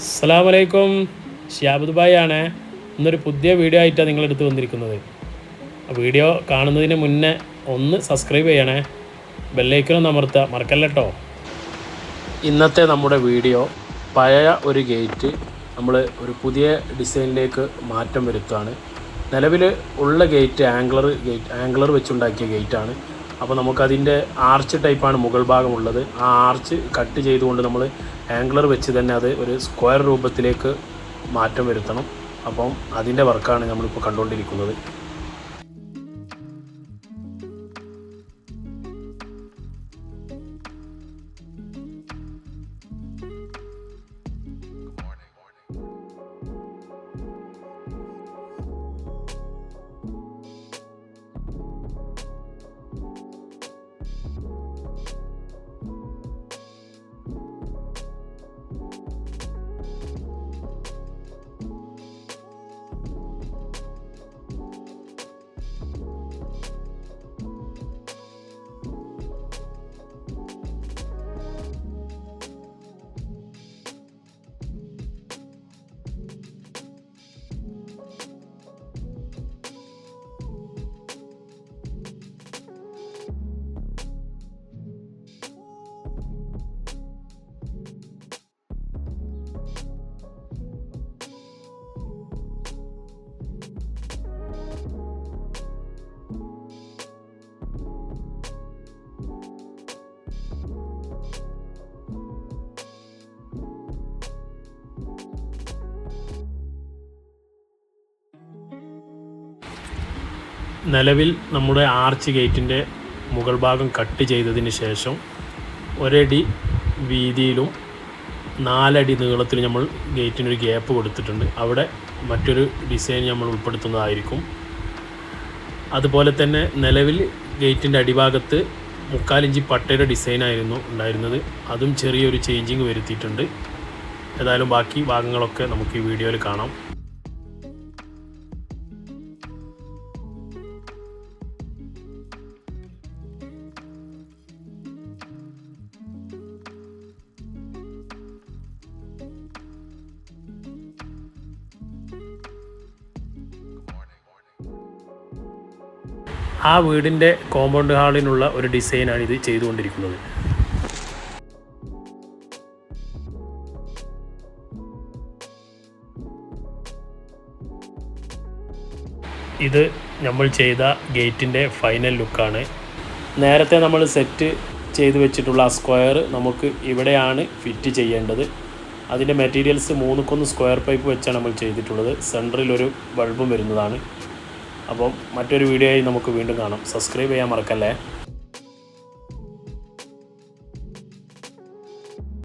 അസ്സാം വലൈക്കും ഷിയാബ് ആണ് ഇന്നൊരു പുതിയ വീഡിയോ ആയിട്ടാണ് നിങ്ങളെടുത്ത് വന്നിരിക്കുന്നത്. വീഡിയോ കാണുന്നതിന് മുന്നേ ഒന്ന് സബ്സ്ക്രൈബ് ചെയ്യണേ. ബെല്ലൈക്കനൊന്ന് അമർത്തുക. മറക്കല്ലോ ഇന്നത്തെ നമ്മുടെ വീഡിയോ പഴയ ഒരു ഗേറ്റ് നമ്മൾ ഒരു പുതിയ ഡിസൈനിലേക്ക് മാറ്റം വരുത്തുകയാണ്. നിലവിൽ ഉള്ള ഗേറ്റ് ആംഗ്ലർ ഗേറ്റ് ആംഗ്ലർ വെച്ചുണ്ടാക്കിയ ഗേറ്റാണ് അപ്പോൾ നമുക്കതിന്റെ ആർച്ച് ടൈപ്പാണ് മുകൾ ഭാഗമുള്ളത് ആ ആർച്ച് കട്ട് ചെയ്തുകൊണ്ട് നമ്മൾ ആംഗ്ലർ വെച്ച് തന്നെ അത് ഒരു സ്ക്വയർ രൂപത്തിലേക്ക് മാറ്റം വരുത്തണം. അപ്പം അതിന്റെ വർക്കാണ് നമ്മളിപ്പോൾ കണ്ടുകൊണ്ടിരിക്കുന്നത്. നിലവിൽ നമ്മുടെ ആർച്ച് ഗേറ്റിന്റെ മുകൾ ഭാഗം കട്ട് ചെയ്തതിന് ശേഷം ഒരടി വീതിയിലും നാലടി നീളത്തിലും നമ്മൾ ഗേറ്റിനൊരു ഗ്യാപ്പ് കൊടുത്തിട്ടുണ്ട്. അവിടെ മറ്റൊരു ഡിസൈൻ നമ്മൾ ഉൾപ്പെടുത്തുന്നതായിരിക്കും. അതുപോലെ തന്നെ നിലവിൽ ഗേറ്റിന്റെ അടിഭാഗത്ത് മുക്കാലിഞ്ച് പട്ടയുടെ ഡിസൈനായിരുന്നു ഉണ്ടായിരുന്നത്. അതും ചെറിയൊരു ചേഞ്ചിങ് വരുത്തിയിട്ടുണ്ട്. ഏതായാലും ബാക്കി ഭാഗങ്ങളൊക്കെ നമുക്ക് ഈ വീഡിയോയിൽ കാണാം. ആ വീടിന്റെ കോമ്പൗണ്ട് ഹാളിനുള്ള ഒരു ഡിസൈനാണ് ഇത് ചെയ്തുകൊണ്ടിരിക്കുന്നത്. ഇത് നമ്മൾ ചെയ്ത ഗേറ്റിന്റെ ഫൈനൽ ലുക്കാണ് നേരത്തെ നമ്മൾ സെറ്റ് ചെയ്തു വെച്ചിട്ടുള്ള ആ സ്ക്വയർ നമുക്ക് ഇവിടെയാണ് ഫിറ്റ് ചെയ്യേണ്ടത്. അതിന്റെ മെറ്റീരിയൽസ് മൂന്നുക്കൊന്ന് സ്ക്വയർ പൈപ്പ് വെച്ചാണ് നമ്മൾ ചെയ്തിട്ടുള്ളത്. സെന്ററിൽ ഒരു ബൾബും വരുന്നതാണ്. അപ്പം മറ്റൊരു വീഡിയോ ആയി നമുക്ക് വീണ്ടും കാണാം. സബ്സ്ക്രൈബ് ചെയ്യാൻ മറക്കല്ലേ?